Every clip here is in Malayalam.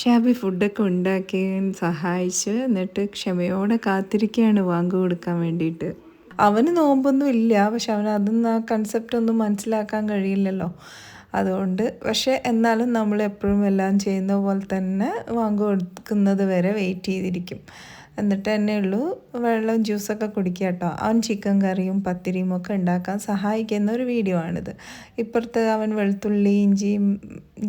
ഷാബി ഫുഡൊക്കെ ഉണ്ടാക്കി സഹായിച്ച് എന്നിട്ട് ക്ഷമയോടെ കാത്തിരിക്കുകയാണ് വാങ്ങു കൊടുക്കാൻ വേണ്ടിയിട്ട്. അവന് നോമ്പൊന്നും ഇല്ല പക്ഷെ അവന് അതൊന്നും ആ കൺസെപ്റ്റ് ഒന്നും മനസ്സിലാക്കാൻ കഴിയില്ലല്ലോ. അതുകൊണ്ട് പക്ഷെ എന്നാലും നമ്മൾ എപ്പോഴും എല്ലാം ചെയ്യുന്ന പോലെ തന്നെ വാങ്ങു കൊടുക്കുന്നത് വരെ വെയിറ്റ് ചെയ്തിരിക്കും. എന്നിട്ട് തന്നെ ഉള്ളൂ. വെള്ളം ജ്യൂസൊക്കെ കുടിക്കുക കേട്ടോ. അവൻ ചിക്കൻ കറിയും പത്തിരിയും ഒക്കെ ഉണ്ടാക്കാൻ സഹായിക്കുന്ന ഒരു വീഡിയോ ആണിത്. ഇപ്പുറത്ത് അവൻ വെളുത്തുള്ളി ഇഞ്ചിയും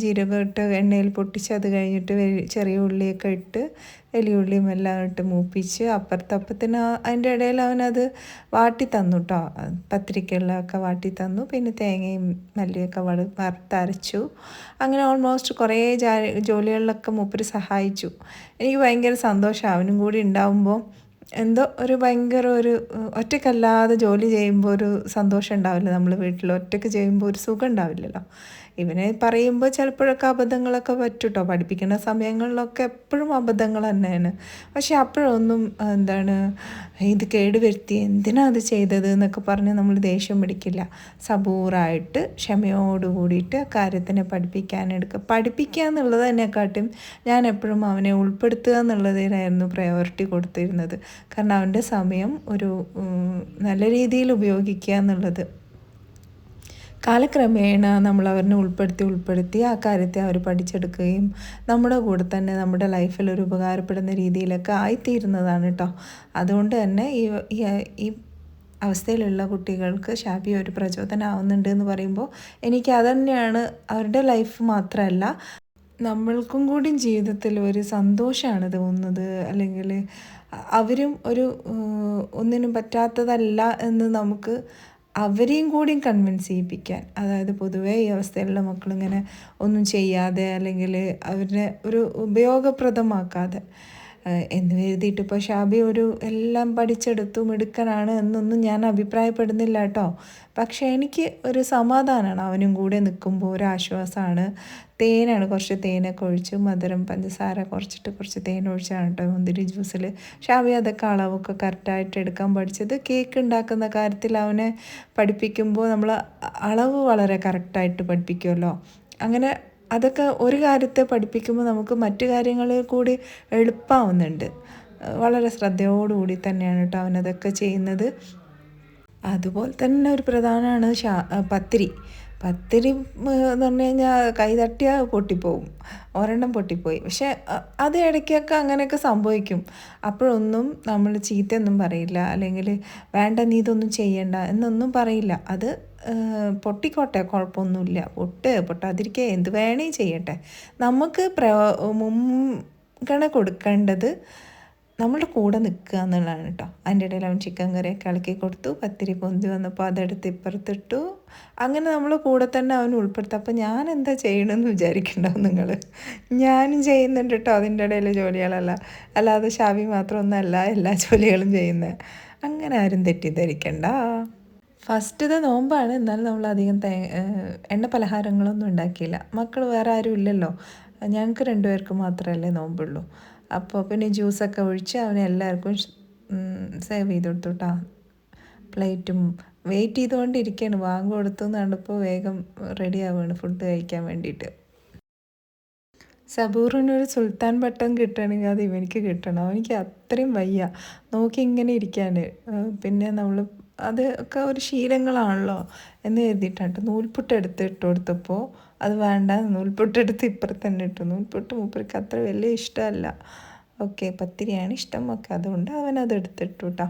ജീരകം ഇട്ട് എണ്ണയിൽ പൊട്ടിച്ച് അത് കഴിഞ്ഞിട്ട് ചെറിയ ഉള്ളിയൊക്കെ ഇട്ട് വലിയ ഉള്ളിയും എല്ലാം ഇട്ട് മൂപ്പിച്ച് അപ്പുറത്തപ്പത്തിന് അതിന്റെ ഇടയിൽ അവനത് വാട്ടി തന്നു കേട്ടോ പത്തിരിക്കുള്ളതൊക്കെ വാട്ടി തന്നു. പിന്നെ തേങ്ങയും മല്ലിയൊക്കെ വള വറുത്തരച്ചു അങ്ങനെ ഓൾമോസ്റ്റ് കുറേ ജോലികളിലൊക്കെ മൂപ്പര് സഹായിച്ചു. എനിക്ക് ഭയങ്കര സന്തോഷം. അവനും കൂടി ഉണ്ടാവുമ്പോൾ എന്തോ ഒരു ഭയങ്കര ഒരു ഒറ്റക്കല്ലാതെ ജോലി ചെയ്യുമ്പോൾ ഒരു സന്തോഷം ഉണ്ടാവില്ല. നമ്മൾ വീട്ടിൽ ഒറ്റയ്ക്ക് ചെയ്യുമ്പോൾ ഒരു സുഖം ഉണ്ടാവില്ലല്ലോ. ഇവനെ പറയുമ്പോൾ ചിലപ്പോഴൊക്കെ അബദ്ധങ്ങളൊക്കെ പറ്റുട്ടോ. പഠിപ്പിക്കുന്ന സമയങ്ങളിലൊക്കെ എപ്പോഴും അബദ്ധങ്ങൾ തന്നെയാണ്. പക്ഷെ അപ്പോഴൊന്നും എന്താണ് ഇത് കേടുവരുത്തി എന്തിനാ അത് ചെയ്തത് എന്നൊക്കെ പറഞ്ഞ് നമ്മൾ ദേഷ്യം പിടിക്കില്ല. സബൂറായിട്ട് ക്ഷമയോട് കൂടിയിട്ട് കാര്യത്തിനെ പഠിപ്പിക്കാനെടുക്കുക പഠിപ്പിക്കുക എന്നുള്ളത് തന്നെക്കാട്ടും ഞാൻ എപ്പോഴും അവനെ ഉൾപ്പെടുത്തുക എന്നുള്ളതിനായിരുന്നു പ്രയോറിറ്റി കൊടുത്തിരുന്നത്. കാരണം അവന്റെ സമയം ഒരു നല്ല രീതിയിൽ ഉപയോഗിക്കുക എന്നുള്ളത്. കാലക്രമേണ നമ്മൾ അവരിനെ ഉൾപ്പെടുത്തി ഉൾപ്പെടുത്തി ആ കാര്യത്തെ അവർ പഠിച്ചെടുക്കുകയും നമ്മുടെ കൂടെ തന്നെ നമ്മുടെ ലൈഫിൽ ഒരു ഉപകാരപ്പെടുന്ന രീതിയിലൊക്കെ ആയിത്തീരുന്നതാണ് കേട്ടോ അതുകൊണ്ട് തന്നെ ഈ ഈ അവസ്ഥയിലുള്ള കുട്ടികൾക്ക് ഷാബി ഒരു പ്രചോദനമാവുന്നുണ്ട് എന്ന് പറയുമ്പോൾ എനിക്ക് അതന്നെയാണ് അവരുടെ ലൈഫ് മാത്രമല്ല നമ്മൾക്കും കൂടി ജീവിതത്തിൽ ഒരു സന്തോഷമാണ് തോന്നുന്നത് അല്ലെങ്കിൽ അവരും ഒരു ഒന്നിനും പറ്റാത്തതല്ല എന്ന് നമുക്ക് അവരെയും കൂടിയും കൺവിൻസ് ചെയ്യിപ്പിക്കാൻ. അതായത് പൊതുവേ ഈ അവസ്ഥയിലുള്ള മക്കളിങ്ങനെ ഒന്നും ചെയ്യാതെ അല്ലെങ്കിൽ അവരെ ഒരു ഉപയോഗപ്രദമാക്കാതെ. എന്ന് എഴുതിയിട്ട്. ഇപ്പോൾ ഷാബി ഒരു എല്ലാം പഠിച്ചെടുത്തു മിടുക്കനാണ് എന്നൊന്നും ഞാൻ അഭിപ്രായപ്പെടുന്നില്ല കേട്ടോ. പക്ഷേ എനിക്ക് ഒരു സമാധാനമാണ് അവനും കൂടെ നിൽക്കുമ്പോൾ ഒരു ആശ്വാസമാണ്. തേനാണ് കുറച്ച് തേനൊക്കെ ഒഴിച്ച് മധുരം പഞ്ചസാര കുറച്ചിട്ട് കുറച്ച് തേൻ ഒഴിച്ചാണ് കേട്ടോ മുന്തിരി ജ്യൂസിൽ. ഷാബി അതൊക്കെ അളവൊക്കെ കറക്റ്റായിട്ട് എടുക്കാൻ പഠിച്ചത് കേക്ക് ഉണ്ടാക്കുന്ന കാര്യത്തിൽ അവനെ പഠിപ്പിക്കുമ്പോൾ നമ്മൾ അളവ് വളരെ കറക്റ്റായിട്ട് പഠിപ്പിക്കുമല്ലോ. അങ്ങനെ അതൊക്കെ ഒരു കാര്യത്തെ പഠിപ്പിക്കുമ്പോൾ നമുക്ക് മറ്റു കാര്യങ്ങളിൽ കൂടി എളുപ്പമാവുന്നുണ്ട് വളരെ ശ്രദ്ധയോടുകൂടി തന്നെയാണ് കേട്ടോ അവനതൊക്കെ ചെയ്യുന്നത്. അതുപോലെ തന്നെ ഒരു പ്രധാനമാണ് ഷാ പത്തിരി. പത്തിരി എന്ന് പറഞ്ഞു കഴിഞ്ഞാൽ കൈ തട്ടിയാൽ പൊട്ടിപ്പോവും. ഒരെണ്ണം പൊട്ടിപ്പോയി. പക്ഷെ അത് ഇടയ്ക്കൊക്കെ അങ്ങനെയൊക്കെ സംഭവിക്കും. അപ്പോഴൊന്നും നമ്മൾ ചീത്തയൊന്നും പറയില്ല. അല്ലെങ്കിൽ വേണ്ട നീ ഇതൊന്നും ചെയ്യണ്ട എന്നൊന്നും പറയില്ല. അത് പൊട്ടിക്കോട്ടെ കുഴപ്പമൊന്നുമില്ല. പൊട്ട് പൊട്ടാതിരിക്കുക എന്ത് വേണേ ചെയ്യട്ടെ. നമുക്ക് പ്ര മുൻഗണ കൊടുക്കേണ്ടത് നമ്മളുടെ കൂടെ നിൽക്കുക എന്നുള്ളതാണ് കേട്ടോ അതിന്റെ ഇടയിൽ അവൻ ചിക്കൻ കറിയൊക്കെ ഇളക്കി കൊടുത്തു പത്തിരി പൊന്തി വന്നപ്പോൾ അതെടുത്ത് ഇപ്പുറത്തിട്ടു. അങ്ങനെ നമ്മൾ കൂടെ തന്നെ അവൻ ഉൾപ്പെടുത്തും. അപ്പോൾ ഞാൻ എന്താ ചെയ്യണമെന്ന് വിചാരിക്കണ്ടാവും നിങ്ങൾ. ഞാനും ചെയ്യുന്നുണ്ട് കേട്ടോ അതിന്റെ ഇടയിൽ ജോലികളല്ല. അല്ലാതെ ഷാവി മാത്രമൊന്നല്ല എല്ലാ ജോലികളും ചെയ്യുന്നത്. അങ്ങനെ ആരും തെറ്റിദ്ധരിക്കണ്ട. ഫസ്റ്റ് ഫസ്റ്റത്തെ നോമ്പാണ്. എന്നാലും നമ്മൾ അധികം തേ എണ്ണ പലഹാരങ്ങളൊന്നും ഉണ്ടാക്കിയില്ല. മക്കൾ വേറെ ആരും ഇല്ലല്ലോ. ഞങ്ങൾക്ക് രണ്ടുപേർക്ക് മാത്രമല്ലേ നോമ്പുള്ളൂ. അപ്പോൾ പിന്നെ ജ്യൂസൊക്കെ ഒഴിച്ച് അവനെ എല്ലാവർക്കും സേവ് ചെയ്ത് കൊടുത്തു കേട്ടോ പ്ലേറ്റും വെയിറ്റ് ചെയ്തുകൊണ്ടിരിക്കുകയാണ് വാങ്ങ് കൊടുത്തു കണ്ടപ്പോൾ വേഗം റെഡി ആവുകയാണ് ഫുഡ് കഴിക്കാൻ വേണ്ടിയിട്ട്. സബൂറിനൊരു സുൽത്താൻ പട്ടം കിട്ടണമെങ്കിൽ അത് ഇവനിക്ക് കിട്ടണം. അവനിക്ക് അത്രയും വയ്യ. നോക്കി ഇങ്ങനെ ഇരിക്കാൻ പിന്നെ നമ്മൾ അത് ഒക്കെ ഒരു ശീലങ്ങളാണല്ലോ എന്ന് കരുതിയിട്ടാണ് നൂൽപുട്ട് എടുത്ത് ഇട്ട് കൊടുത്തപ്പോൾ അത് വേണ്ട നൂൽപുട്ട് എടുത്ത് ഇപ്പുറത്ത് തന്നെ ഇട്ടു. നൂൽപുട്ട് മൂപ്പർക്ക് അത്ര വലിയ ഇഷ്ടമല്ല. ഓക്കെ പത്തിരിയാണ് ഇഷ്ടം ഒക്കെ. അതുകൊണ്ട് അവൻ അത് എടുത്തിട്ടു കേട്ടോ.